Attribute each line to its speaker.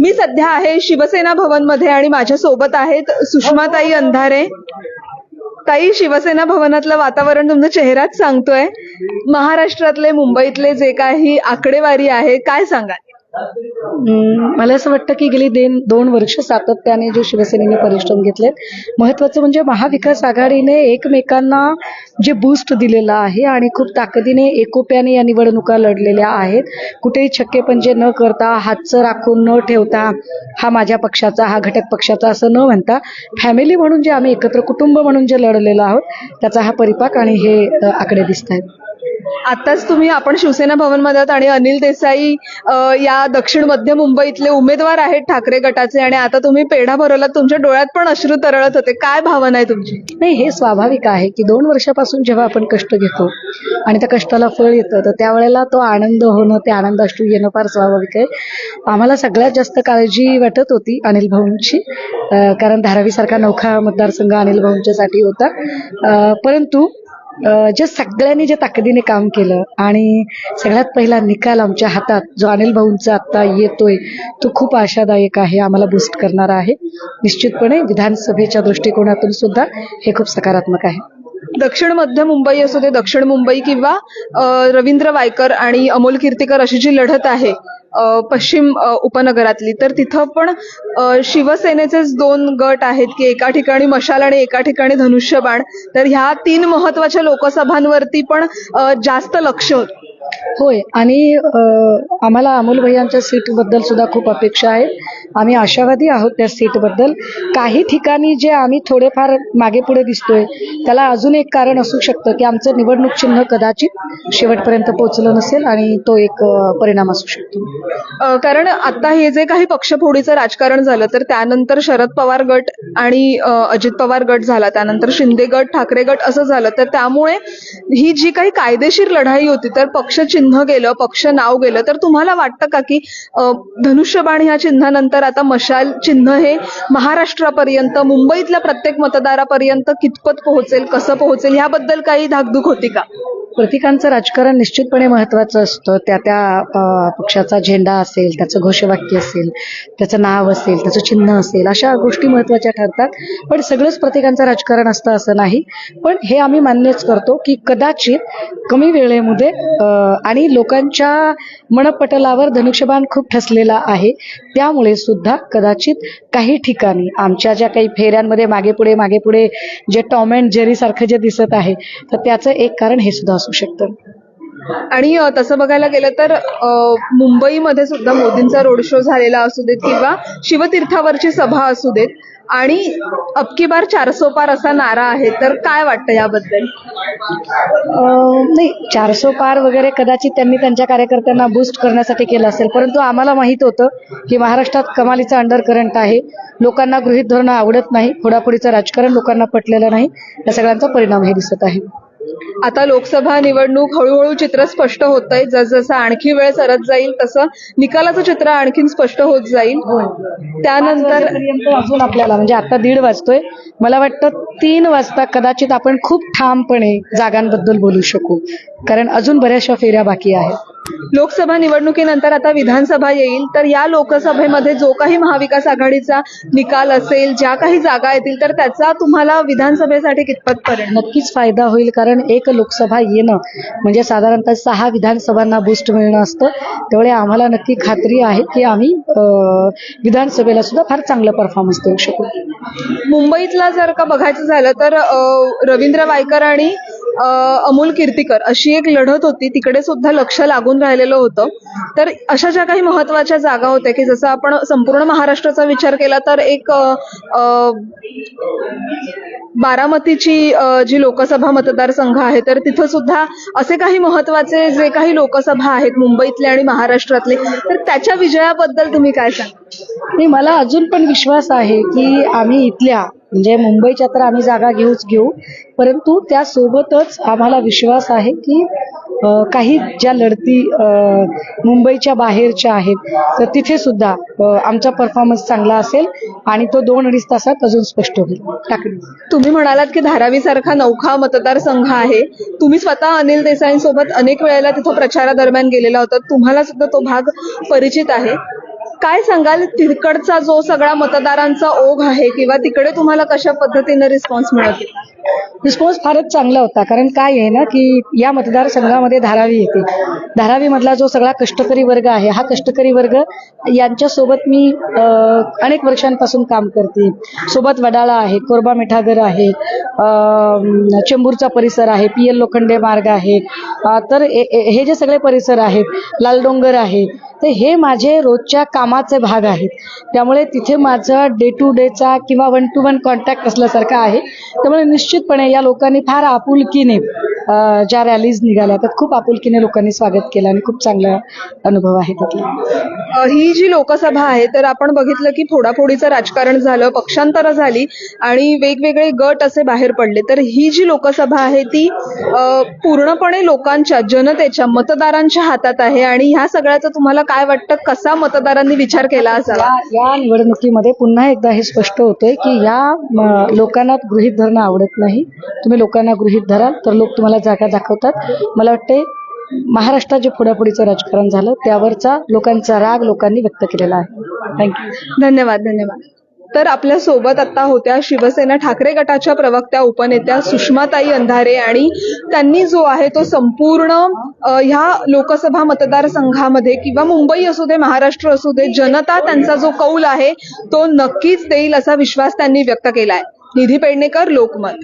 Speaker 1: मी सध्या आहे शिवसेना भवनमध्ये आणि माझ्या सोबत आहेत सुषमाताई अंधारे. ताई शिवसेना भवनातलं वातावरण तुमचा चेहराच सांगतोय. महाराष्ट्रातले मुंबईतले जे काही आकडेवारी आहे काय सांगाल?
Speaker 2: मला असं वाटतं की गेली देन दोन वर्ष सातत्याने जे शिवसेनेने परिश्रम घेतले महत्वाचं म्हणजे महाविकास आघाडीने एकमेकांना जे बूस्ट दिलेलं आहे आणि खूप ताकदीने एकोप्याने या निवडणुका लढलेल्या आहेत. कुठेही छक्के पंजे न करता हातचं राखून न ठेवता हा माझ्या पक्षाचा हा घटक पक्षाचा असं न म्हणता फॅमिली म्हणून जे आम्ही एकत्र कुटुंब म्हणून जे लढलेलो आहोत त्याचा हा परिपाक आणि हे आकडे दिसत आहेत
Speaker 1: आताच तुम्ही आपण शिवसेना भवनमध्ये आहात आणि अनिल देसाई अ, या दक्षिण मध्य मुंबईतले उमेदवार आहेत ठाकरे गटाचे आणि आता तुम्ही पेढा भरवलात तुमच्या डोळ्यात पण अश्रू तरळत होते. काय भावना आहे तुमची?
Speaker 2: नाही हे स्वाभाविक आहे की दोन वर्षापासून जेव्हा आपण कष्ट घेतो आणि त्या कष्टाला फळ येतं तर त्यावेळेला तो आनंद होणं ते आनंद अश्रू येणं फार स्वाभाविक आहे. आम्हाला सगळ्यात जास्त काळजी वाटत होती अनिल भाऊंची अं, कारण धारावीसारखा नौखा मतदारसंघ अनिल भाऊंच्यासाठी होता. अं, परंतु जे सगळ्यांनी जे ताकदीने काम केलं आणि सगळ्यात पहिला निकाल आमच्या हातात जो अनिल भाऊंचा आत्ता येतोय तो खूप आशादायक आहे आम्हाला बूस्ट करणारा आहे. निश्चितपणे विधानसभेच्या दृष्टिकोनातून सुद्धा हे खूप सकारात्मक आहे.
Speaker 1: दक्षिण मध्य मुंबई असू दे दक्षिण मुंबई किंवा रवींद्र वायकर आणि अमोल कीर्तीकर अशी जी लढत आहे पश्चिम उपनगरातली तर तिथं पण शिवसेनेचेच दोन गट आहेत की एका ठिकाणी मशाल आणि एका ठिकाणी धनुष्यबाण तर ह्या तीन महत्त्वाच्या लोकसभांवरती पण जास्त लक्ष
Speaker 2: होय आणि आम्हाला अमोल भैयांच्या सीटबद्दल सुद्धा खूप अपेक्षा आहेत. आम्ही आशावादी आहोत त्या सीटबद्दल काही ठिकाणी जे आम्ही थोडेफार मागे पुढे दिसतोय त्याला अजून एक कारण असू शकतं की आमचं निवडणूक चिन्ह कदाचित शेवटपर्यंत पोहोचलं नसेल आणि तो एक परिणाम असू शकतो.
Speaker 1: कारण आता हे जे काही पक्षफोडीचं राजकारण झालं तर त्यानंतर शरद पवार गट आणि अजित पवार गट झाला त्यानंतर शिंदे गट ठाकरे गट असं झालं. तर त्यामुळे ही जी काही कायदेशीर लढाई होती तर पक्ष चिन्ह गेलं पक्ष नाव गेलं तर तुम्हाला वाटतं का की धनुष्यबाण ह्या चिन्हानंतर आता मशाल चिन्ह हे महाराष्ट्रापर्यंत मुंबईतल्या प्रत्येक मतदारापर्यंत कितपत पोहोचेल कसं पोहोचेल ह्याबद्दल काही धाकधूक होती का?
Speaker 2: प्रतीकांचं राजकारण निश्चितपणे महत्वाचं असतं. त्या त्या पक्षाचा झेंडा असेल त्याचं घोषवाक्य असेल त्याचं नाव असेल त्याचं चिन्ह असेल अशा गोष्टी महत्त्वाच्या ठरतात. पण सगळंच प्रत्येकांचं राजकारण असतं असं नाही. पण हे आम्ही मान्यच करतो की कदाचित कमी वेळेमध्ये आणि लोकांच्या मनपटलावर धनुष्यबाण खूप ठसलेला आहे. त्यामुळे सुद्धा कदाचित काही ठिकाणी आमच्या ज्या काही फेऱ्यांमध्ये मागे पुढे मागे पुढे जे टॉम अँड जेरीसारखं जे दिसत आहे तर त्याचं एक कारण हे सुद्धा असतं. असू शकतं.
Speaker 1: आणि तसं बघायला गेलं तर मुंबईमध्ये सुद्धा मोदींचा रोड शो झालेला असू देत किंवा शिवतीर्थावरची सभा असू देत आणि अबकी बार चारसो पार असा नारा आहे तर काय वाटतं याबद्दल?
Speaker 2: नाही चारसो पार वगैरे कदाचित त्यांनी त्यांच्या कार्यकर्त्यांना बूस्ट करण्यासाठी केलं असेल परंतु आम्हाला माहीत होतं की महाराष्ट्रात कमालीचं अंडर करंट आहे. लोकांना गृहित धोरणं आवडत नाही फोडाफोडीचं राजकारण लोकांना पटलेलं नाही. या सगळ्यांचा परिणाम हे दिसत आहे.
Speaker 1: आता लोकसभा निवडणूक हळूहळू चित्र स्पष्ट होत आहे. जसजसं आणखी वेळ सरत जाईल तसं निकालाचं चित्र आणखीन स्पष्ट होत जाईल. त्यानंतर
Speaker 2: अजून आपल्याला म्हणजे आता दीड वाजतोय. मला वाटतं तीन वाजता कदाचित आपण खूप ठामपणे जागांबद्दल बोलू शकू. कारण अजून बऱ्याचशा फेऱ्या बाकी आहेत.
Speaker 1: लोकसभा निवडणुकीनंतर आता विधानसभा येईल. तर या लोकसभेमध्ये जो काही महाविकास आघाडीचा निकाल असेल ज्या काही जागा येतील तर त्याचा तुम्हाला विधानसभेसाठी कितपत परिणाम?
Speaker 2: नक्कीच फायदा होईल कारण एक लोकसभा येणं म्हणजे साधारणतः सहा विधानसभांना बूस्ट मिळणं असतं. त्यामुळे आम्हाला नक्की खात्री आहे की आम्ही विधानसभेला सुद्धा फार चांगला परफॉर्मन्स देऊ शकू.
Speaker 1: मुंबईतला जर का बघायचं झालं तर रवींद्र वायकर आणि अमोल कीर्तीकर अशी एक लढत होती तिकडे सुद्धा लक्ष लागून राहिलेलं होतं. तर अशा ज्या काही महत्त्वाच्या जागा होत्या की जसं आपण संपूर्ण महाराष्ट्राचा विचार केला तर एक बारामतीची जी लोकसभा मतदारसंघ आहे तर तिथं सुद्धा असे काही महत्त्वाचे जे काही लोकसभा आहेत मुंबईतले आणि महाराष्ट्रातले तर त्याच्या विजयाबद्दल तुम्ही काय सांगा
Speaker 2: मला अजून पण विश्वास आहे की आम्ही इथल्या म्हणजे मुंबईच्या तर आम्ही जागा घेऊच घेऊ. परंतु त्यासोबतच आम्हाला विश्वास आहे की काही ज्या लढती मुंबईच्या बाहेरच्या आहेत तर तिथे सुद्धा आमचा परफॉर्मन्स चांगला असेल आणि तो दोन अडीच तासात अजून स्पष्ट होईल.
Speaker 1: तुम्ही म्हणालात की धारावी सारखा नौखा मतदारसंघ आहे. तुम्ही स्वतः अनिल देसाईंसोबत अनेक वेळेला तिथं प्रचारादरम्यान गेलेला होता. तुम्हाला सुद्धा तो भाग परिचित आहे. काय सांगाल? तिकडचा जो सगळा मतदारांचा ओघ आहे किंवा तिकडे तुम्हाला कशा पद्धतीने रिस्पॉन्स मिळत
Speaker 2: रिस्पॉन्स फारच चांगला होता. कारण काय आहे ना की या मतदारसंघामध्ये धारावी येते. धारावी मधला जो सगळा कष्टकरी वर्ग आहे हा कष्टकरी वर्ग यांच्यासोबत मी अनेक वर्षांपासून काम करते. सोबत वडाळा आहे कोरबा मिठागर आहे चेंबूरचा परिसर आहे पी एल लोखंडे मार्ग आहे. तर हे जे सगळे परिसर आहेत लालडोंगर आहे तर हे माझे रोजच्या कामाचे भाग आहेत. त्यामुळे तिथे माझं डे टू डेचा किंवा वन टू वन कॉन्टॅक्ट असल्यासारखा आहे. त्यामुळे निश्चितपणे या लोकांनी फार आपुलकीने ज्या रॅलीज निघाल्या तर खूप आपुलकीने लोकांनी स्वागत केलं आणि खूप चांगला अनुभव आहे त्यातला
Speaker 1: ही जी लोकसभा आहे तर आपण बघितलं की फोडाफोडीचं राजकारण झालं पक्षांतरं झाली आणि वेगवेगळे गट असे बाहेर पडले. तर ही जी लोकसभा आहे ती पूर्णपणे लोकांच्या जनतेच्या मतदारांच्या हातात आहे आणि ह्या सगळ्याचं तुम्हाला काय वाटतं? कसा मतदारांनी विचार केला असावा?
Speaker 2: या निवडणुकीमध्ये पुन्हा एकदा हे स्पष्ट होतंय की या लोकांना गृहीत धरणं आवडत नाही. तुम्ही लोकांना गृहीत धराल तर लोक तुम्हाला जागा दाखवतात. मला वाटते महाराष्ट्रात जे पुढापुढीचं राजकारण झालं त्यावरचा लोकांचा राग लोकांनी व्यक्त केलेला आहे. थँक्यू
Speaker 1: धन्यवाद धन्यवाद. तर आपल्यासोबत आता होत्या शिवसेना ठाकरे गटाच्या प्रवक्त्या उपनेत्या सुषमाताई अंधारे आणि त्यांनी जो आहे तो संपूर्ण ह्या लोकसभा मतदारसंघामध्ये किंवा मुंबई असू दे महाराष्ट्र असू दे जनता त्यांचा जो कौल आहे तो नक्कीच देईल असा विश्वास त्यांनी व्यक्त केला आहे निधी पेडणेकर लोकमत.